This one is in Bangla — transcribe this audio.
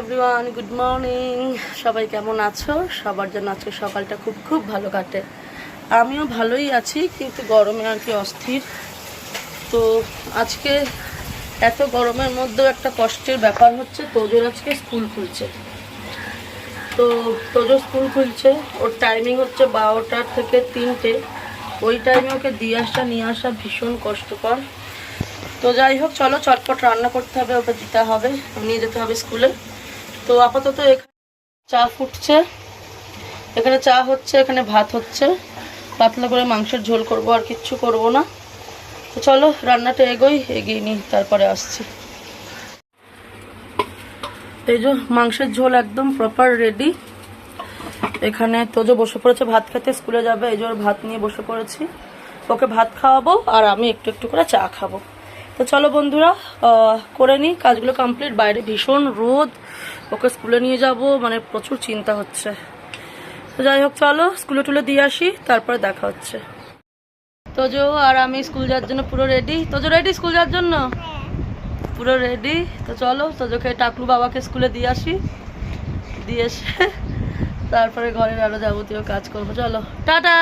এভরিওয়ান গুড মর্নিং সবাই কেমন আছো? সবার জন্য আজকে সকালটা খুব খুব ভালো কাটে। আমিও ভালোই আছি, কিন্তু গরমে আর কি অস্থির। তো আজকে এত গরমের মধ্যেও একটা কষ্টের ব্যাপার হচ্ছে, তোজোর আজকে স্কুল খুলছে। তো তোজো স্কুল খুলছে, ওর টাইমিং হচ্ছে বারোটার থেকে তিনটে। ওই টাইমে ওকে দিয়ে আসা, নিয়ে আসা ভীষণ কষ্টকর। তো যাই হোক, চলো চটপট রান্না করতে হবে, ওকে দিতে হবে, নিয়ে যেতে হবে স্কুলে। তো আপাতত চা ফুটছে। এখানে চা হচ্ছে, এখানে ভাত হচ্ছে। পাতলা করে মাংসের ঝোল করব, আর কিচ্ছু করব না। তো চলো, রান্নাটা এগোই, এগিয়ে নিই, তারপরে আসছি। এই যে মাংসের ঝোল একদম প্রপার রেডি এখানে তোজো বসে পড়েছে, ভাত খেতে স্কুলে যাবে, এই ওর ভাত নিয়ে বসে পড়েছি। ওকে ভাত খাওয়াবো, আর আমি একটু একটু করে চা খাব। তো চলো বন্ধুরা করে নিই, কাজগুলো কমপ্লিট বাইরে ভীষণ রোদ ওকে স্কুলে নিয়ে যাব মানে প্রচুর চিন্তা হচ্ছে। তো যাই হোক, চলো, স্কুলে টুলে দিয়ে আসি, তারপরে দেখা হচ্ছে। তোজো আর আমি স্কুল যাওয়ার জন্য পুরো রেডি তোজো রেডি স্কুল যাওয়ার জন্য? পুরো রেডি তো চলো, তোজোকে টাকলু বাবাকে স্কুলে দিয়ে আসি। দিয়ে এসে তারপরে ঘরের আরও যাবতীয় কাজ করব। চলো, টাটা!